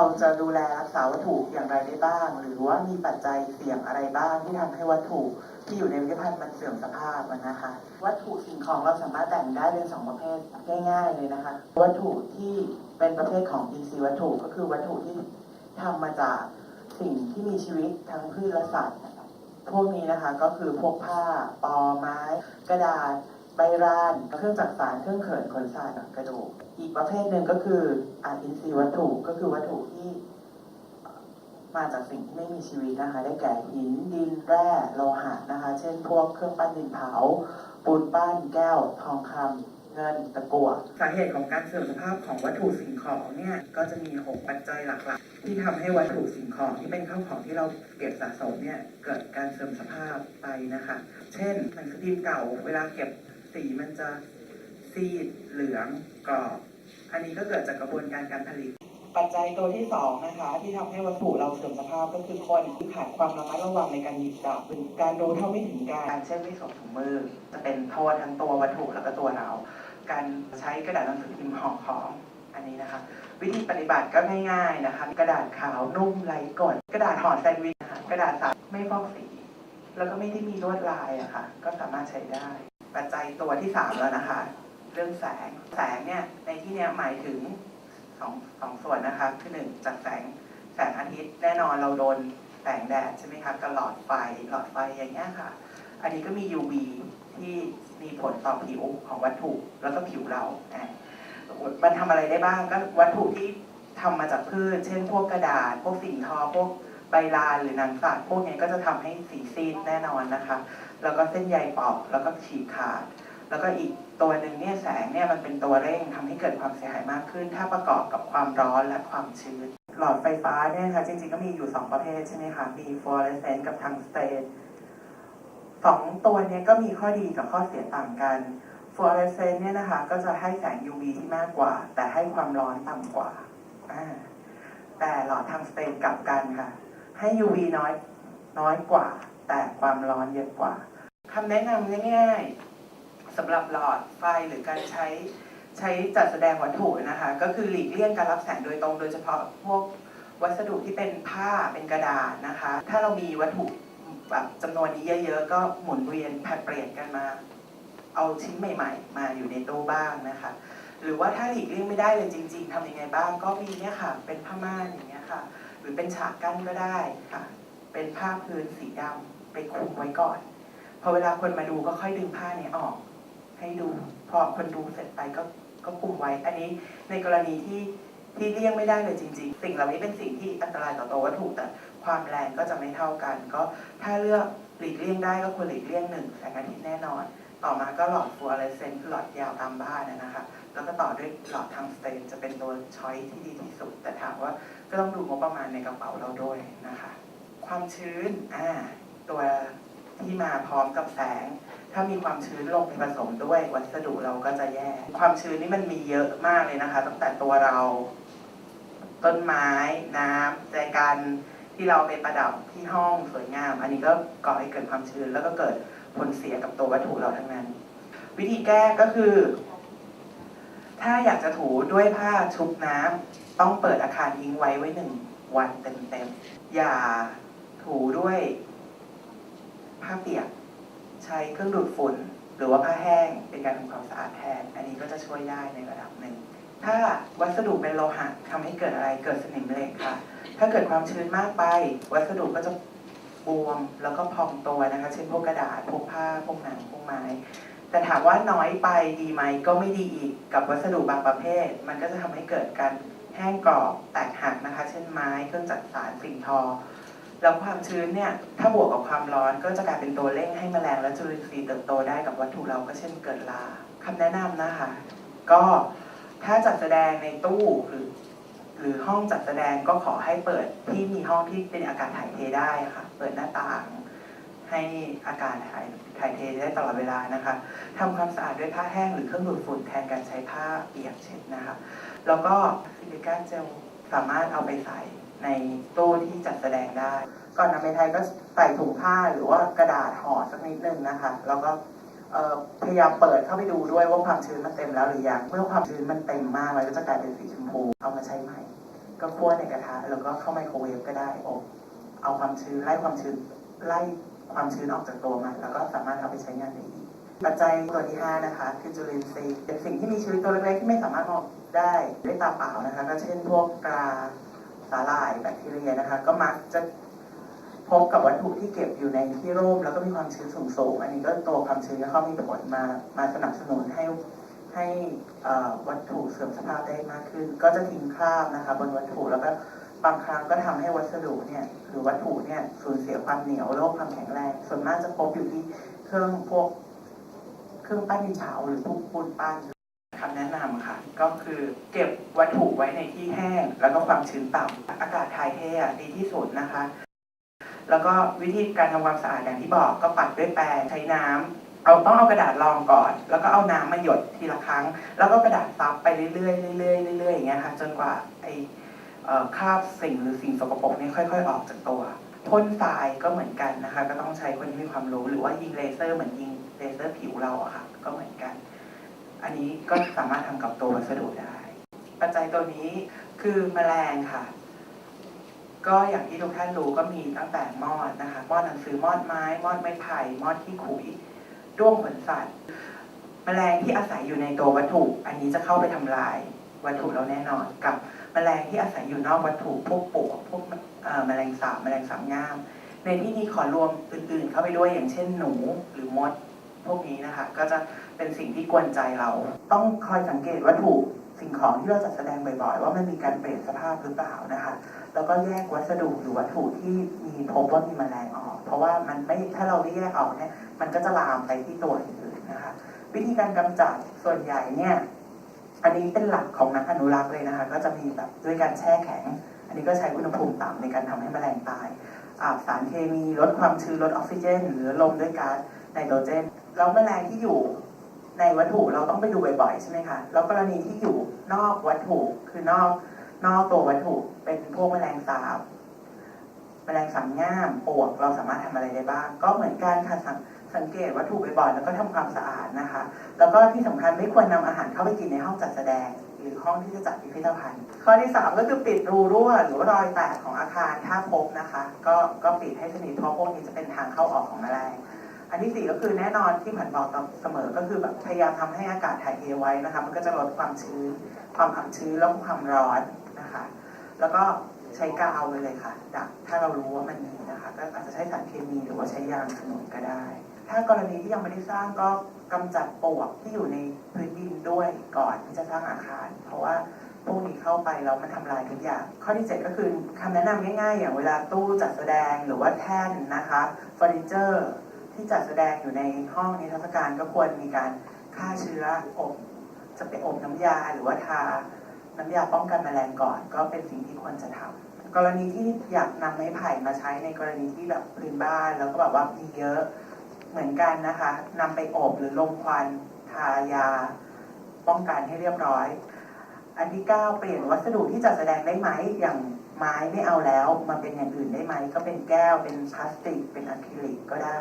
เราจะดูแลรักษาวัตถุอย่างไรได้บ้าง หรือว่ามีปัจจัยเสี่ยงอะไรบ้างที่ทำให้วัตถุที่อยู่ในพิพิธภัณฑ์มันเสื่อมสภาพนะคะ วัตถุสิ่งของเราสามารถแบ่งได้เป็นสองประเภทง่ายๆเลยนะคะ วัตถุที่เป็นประเภทของ DC วัตถุก็คือวัตถุที่ทำมาจากสิ่งที่มีชีวิตทั้งพืชและสัตว์พวกนี้นะคะก็คือพวกผ้าปอไม้ กระดาษ ใบรานเครื่องจักสานเครื่องเขินขนสัตว์กระดูก อีกประเภทหนึ่งก็คืออาอินทรีย์วัตถุก็คือวัตถุที่ มาจากสิ่งที่ไม่มีชีวิตนะคะ ได้แก่หินดินแร่โลหะนะคะ เช่น พวกเครื่องปั้นดินเผา ปูนปั้นแก้ว ทองคำเงินตะกั่วสาเหตุของการเสื่อมสภาพของวัตถุสิ่งของเนี่ยก็จะมีหกปัจจัยหลักๆ ที่ทำให้วัตถุสิ่งของที่เป็นข้าวของที่เราเก็บสะสมเนี่ยเกิดการเสื่อมสภาพไปนะคะ เช่นหนังสือพิมพ์เก่าเวลาเก็บ สีมันจะซีดเหลืองกรอบ อันนี้ก็เกิดจากกระบวนการการผลิต ปัจจัยตัวที่สองนะคะที่ทำให้วัตถุเราเสื่อมสภาพก็คือคนที่ขาดความระมัดระวังในการหยิบจับหรือการรู้เท่าไม่ถึงการเช่นไม่สวมถุงมือ จะเป็นโทษทั้งตัววัตถุแล้วก็ตัวเรา การใช้กระดาษหนังสือพิมพ์ห่อของอันนี้นะคะ วิธีปฏิบัติก็ง่ายๆนะคะ กระดาษขาวนุ่มไร้กฎกระดาษห่อแซนด์วิชนะคะกระดาษสับไม่ฟอกสี แล้วก็ไม่ได้มีลวดลายอะค่ะ ก็สามารถใช้ได้ ปัจจัยตัวที่สามแล้วนะคะ เรื่องแสงแสงเนี่ยในที่นี้หมายถึงสองสองส่วนนะคะคือหนึ่งจากแสงแสงอาทิตย์แน่นอนเราโดนแสงแดดใช่ไหมคะกับหลอดไฟหลอดไฟอย่างเงี้ยค่ะ อันนี้ก็มี UV ที่มีผลต่อผิวของวัตถุแล้วก็ผิวเราอะมันทำอะไรได้บ้างก็วัตถุที่ทำมาจากพืช เช่นพวกกระดาษ พวกสิ่งทอพวก ใบลานหรือหนังสัตว์พวกนี้ก็จะทำให้สีซีดแน่นอนนะคะ แล้วก็เส้นใยปอกแล้วก็ฉีกขาด แล้วก็อีกตัวหนึ่งเนี่ยแสงเนี่ยมันเป็นตัวเร่งทำให้เกิดความเสียหายมากขึ้น ถ้าประกอบกับความร้อนและความชื้น หลอดไฟฟ้าเนี่ยคะจริงๆก็มีอยู่ 2 ประเภทใช่ไหมคะมีฟลูออเรสเซนต์กับทังสเตนสองตัวเนี้ก็มีข้อดีกับข้อเสียต่างกันฟลูออเรสเซนต์เนี่ยนะคะก็จะให้แสง UV ที่มากกว่า แต่ให้ความร้อนต่ำกว่า แต่หลอดทังสเตนกลับกันค่ะ ให้ UV น้อยน้อยกว่า แต่ความร้อนเยอะกว่าคำแนะนำง่ายๆสำหรับหลอดไฟหรือการใช้ใช้จัดแสดงวัตถุนะคะ ก็คือหลีกเลี่ยงการรับแสงโดยตรงโดยเฉพาะพวกวัสดุที่เป็นผ้าเป็นกระดาษนะคะ ถ้าเรามีวัตถุแบบจำนวนนี้เยอะๆ ก็หมุนเวียนผัดเปลี่ยนกันมา เอาชิ้นใหม่ ๆ มาอยู่ในตู้บ้างนะคะ หรือว่าถ้าหลีกเลี่ยงไม่ได้เลยจริง ๆทำยังไงบ้าง ก็มีเนี่ยค่ะ เป็นผ้าม่านอย่างเงี้ยค่ะ หรือเป็นฉากกั้นก็ได้ค่ะ เป็นผ้าพื้นสีดำไปคลุมไว้ก่อน พอเวลาคนมาดูก็ค่อยดึงผ้าเนี้ออก ให้ดู พอคนดูเสร็จไปก็ก็คลุมไว้ อันนี้ในกรณีที่ที่เลี่ยงไม่ได้เลยจริง ๆ สิ่งเหล่านี้เป็นสิ่งที่อันตรายต่อตัววัตถุแต่ความแรงก็จะไม่เท่ากัน ก็ถ้าเลือกหลีกเลี่ยงได้ก็ควรหลีกเลี่ยงหนึ่งแสงอาทิตย์แน่นอน ต่อมาก็หลอดฟลูออเรสเซนต์คือหลอดยาวตามบ้านนะนะคะแล้วก็ต่อด้วยหลอดทางสเตนจะเป็นตัวช้อยที่ดีที่สุด แต่ถามว่าก็ต้องดูงบประมาณในกระเป๋าเราด้วยนะคะ ความชื้นอ่าตัวที่มาพร้อมกับแสง ถ้ามีความชื้นลงไปผสมด้วยวัสดุเราก็จะแย่ ความชื้นนี่มันมีเยอะมากเลยนะคะ ตั้งแต่ตัวเรา ต้นไม้ น้ำใจกันที่เราไปประดับที่ห้องสวยงาม อันนี้ก็ก่อให้เกิดความชื้นแล้วก็เกิด ผลเสียกับตัววัตถุเราทั้งนั้น วิธีแก้ก็คือ ถ้าอยากจะถูด้วยผ้าชุบน้ำต้องเปิดอาคารทิ้งไว้ไว้หนึ่งวันเต็มๆอย่าถูด้วยผ้าเปียก ใช้เครื่องดูดฝุ่นหรือว่าผ้าแห้งเป็นการทำความสะอาดแทน อันนี้ก็จะช่วยได้ในระดับหนึ่ง ถ้าวัสดุเป็นโลหะทำให้เกิดอะไรเกิดสนิมเหล็กค่ะ ถ้าเกิดความชื้นมากไป วัสดุก็จะ บวมแล้วก็พองตัวนะคะ เช่นพวกกระดาษพวกผ้าพวกหนังพวกไม้ แต่ถามว่าน้อยไปดีไหมก็ไม่ดีอีกกับวัสดุบางประเภท มันก็จะทำให้เกิดการแห้งกรอบแตกหักนะคะ เช่นไม้เครื่องจักสานสิ่งทอ แล้วความชื้นเนี่ยถ้าบวกกับความร้อนก็จะกลายเป็นตัวเร่งให้แมลงและจุลินทรีย์เติบโตได้กับวัตถุเราก็เช่นเกิดราคำแนะนำนะคะ ก็ถ้าจัดแสดงในตู้หรือ หรือห้องจัดแสดงก็ขอให้เปิดที่มีห้องที่เป็นอากาศถ่ายเทได้ค่ะ เปิดหน้าต่างให้อากาศถ่ายถ่ายเทได้ตลอดเวลานะคะทำความสะอาดด้วยผ้าแห้งหรือเครื่องดูดฝุ่นแทนการใช้ผ้าเปียกเช็ดนะคะ แล้วก็ซิลิก้าเจลสามารถเอาไปใส่ในตู้ที่จัดแสดงได้ ก่อนนำไปไทยก็ใส่ถุงผ้าหรือว่ากระดาษห่อสักนิดนึงนะคะ แล้วก็พยายามเปิดเข้าไปดูด้วยว่าความชื้นมันเต็มแล้วหรือยัง เมื่อความชื้นมันเต็มมากมันก็จะกลายเป็นสีชมพูเอามาใช้ใหม่ ก็คั่วในกระทะแล้วก็เข้าไมโครเวฟก็ได้อบเอาความชื้นไล่ความชื้นไล่ความชื้นออกจากตัวมันแล้วก็สามารถเอาไปใช้งานได้อีกปัจจัยตัวที่ 5 นะคะ คือจุลินทรีย์เป็นสิ่งที่มีชีวิตตัวเล็กๆที่ไม่สามารถมองได้ด้วยตาเปล่านะคะก็เช่นพวกปลาสาหร่ายแบคทีเรียนะคะ ก็มักจะพบกับวัตถุที่เก็บอยู่ในที่ร่มแล้วก็มีความชื้นสูงๆอันนี้ก็ตัวความชื้นก็เข้ามีผลมามาสนับสนุนให้ ให้วัตถุเสื่อมสภาพได้มากขึ้น ก็จะทิ้งคราบนะคะบนวัตถุแล้วก็บางครั้งก็ทำให้วัสดุเนี่ยหรือวัตถุเนี่ยสูญเสียความเหนียวโลกความแข็งแรง ส่วนมากจะพบอยู่ที่เครื่องพวกเครื่องปั้นดินเผาหรือพวกปูนปั้นคำแนะนำค่ะ ก็คือเก็บวัตถุไว้ในที่แห้ง แล้วก็ความชื้นต่ำอากาศถ่ายเทอะดีที่สุดนะคะ แล้วก็วิธีการทำความสะอาดอย่างที่บอกก็ปัดด้วยแปรงใช้น้ำ เอาต้องเอากระดาษรองก่อน แล้วก็เอาน้ำมาหยดทีละครั้ง แล้วก็กระดาษซับไปเรื่อยๆเรื่อยๆเรื่อยๆอย่างเงี้ยค่ะจนกว่าไอคราบสิ่งหรือสิ่งสกปรกเนี่ยค่อย ๆ ออกจากตัวพ่นทรายก็เหมือนกันนะคะ ก็ต้องใช้คนที่มีความรู้หรือว่ายิงเลเซอร์เหมือนยิงเลเซอร์ผิวเราอะค่ะ ก็เหมือนกัน อันนี้ก็สามารถทำกับตัววัสดุได้ ปัจจัยตัวนี้คือแมลงค่ะ ก็อย่างที่ทุกท่านรู้ก็มีตั้งแต่มอดนะคะมอดหนังสือมอดไม้มอดไม้ไผ่มอดขี้ขุย ด้วงขนสัตว์แมลงที่อาศัยอยู่ในตัววัตถุ อันนี้จะเข้าไปทำลายวัตถุเราแน่นอนกับแมลงที่อาศัยอยู่นอกวัตถุพวกปวกพวกเอ่อแมลงสาบแมลงสาบง่าม ในที่นี้ขอรวมอื่น ๆ เข้าไปด้วยอย่างเช่นหนูหรือมดพวกนี้นะคะ ก็จะเป็นสิ่งที่กวนใจเรา ต้องคอยสังเกตวัตถุสิ่งของที่เราจัดแสดงบ่อยๆ ว่ามันมีการเปลี่ยนสภาพหรือเปล่านะคะ แล้วก็แยกวัสดุหรือวัตถุที่มีพบว่ามีแมลงออก เพราะว่ามันไม่ถ้าเราไม่แยกออกเนี่ยมันก็จะลามไปที่ตัวอื่นๆนะคะวิธีการกำจัดส่วนใหญ่เนี่ยอันนี้เป็นหลักของนักอนุรักษ์เลยนะคะ ก็จะมีแบบด้วยการแช่แข็ง อันนี้ก็ใช้อุณหภูมิต่ำในการทำให้แมลงตาย อาบสารเคมีลดความชื้นลดออกซิเจน หรือลมด้วยก๊าซไนโตรเจนแล้วแมลงที่อยู่ในวัตถุเราต้องไปดูบ่อยๆใช่ไหมคะแล้วกรณีที่อยู่นอกวัตถุคือนอกนอกตัววัตถุเป็นพวกแมลงสาบ แมลงสาบง่ามปวกเราสามารถทำอะไรได้บ้าง ก็เหมือนกันค่ะสังสังเกตวัตถุบ่อยๆแล้วก็ทำความสะอาดนะคะ แล้วก็ที่สำคัญไม่ควรนำอาหารเข้าไปกินในห้องจัดแสดง หรือห้องที่จะจัดพิพิธภัณฑ์ ข้อที่ 3 ก็คือปิดรูรั่ว หรือว่ารอยแตกของอาคารถ้าพบนะคะ ก็ก็ปิดให้สนิทเพราะพวกนี้จะเป็นทางเข้าออกของแมลงอันที่สี่ก็คือแน่นอนที่ผันบอกเสมอก็คือแบบพยายามทำให้อากาศถ่ายเทไว้นะคะ มันก็จะลดความชื้น ความอับชื้นแล้วก็ความร้อนนะคะ แล้วก็ ช้กาวไปเลยค่ะ ดักถ้าเรารู้ว่ามันมีนะคะ ก็อาจจะใช้สารเคมีหรือว่าใช้ยางขนุนก็ได้ ถ้ากรณีที่ยังไม่ได้สร้างก็กำจัดปลวกที่อยู่ในพื้นดินด้วยก่อนที่จะสร้างอาคาร เพราะว่าพวกนี้เข้าไปแล้วมันทำลายทุกอย่าง ข้อที่ 7 ก็คือคำแนะนำง่ายๆ อย่างเวลาตู้จัดแสดงหรือว่าแท่นนะคะเฟอร์นิเจอร์ที่จัดแสดงอยู่ในห้องนิทรรศการก็ควรมีการฆ่าเชื้ออบจะไปอบน้ำยาหรือว่าทา น้ำยาป้องกันแมลงก่อน ก็เป็นสิ่งที่ควรจะทำ กรณีที่อยากนำไม้ไผ่มาใช้ในกรณีที่แบบพื้นบ้าน แล้วก็แบบว่ามีเยอะเหมือนกันนะคะนำไปอบหรือลมควันทายา ป้องกันให้เรียบร้อย อันที่9เปลี่ยนวัสดุที่จัดแสดงได้ไหมอย่างไม้ไม่เอาแล้วมาเป็นอย่างอื่นได้ไหมก็เป็นแก้วเป็นพลาสติก เป็นอะคริลิกก็ได้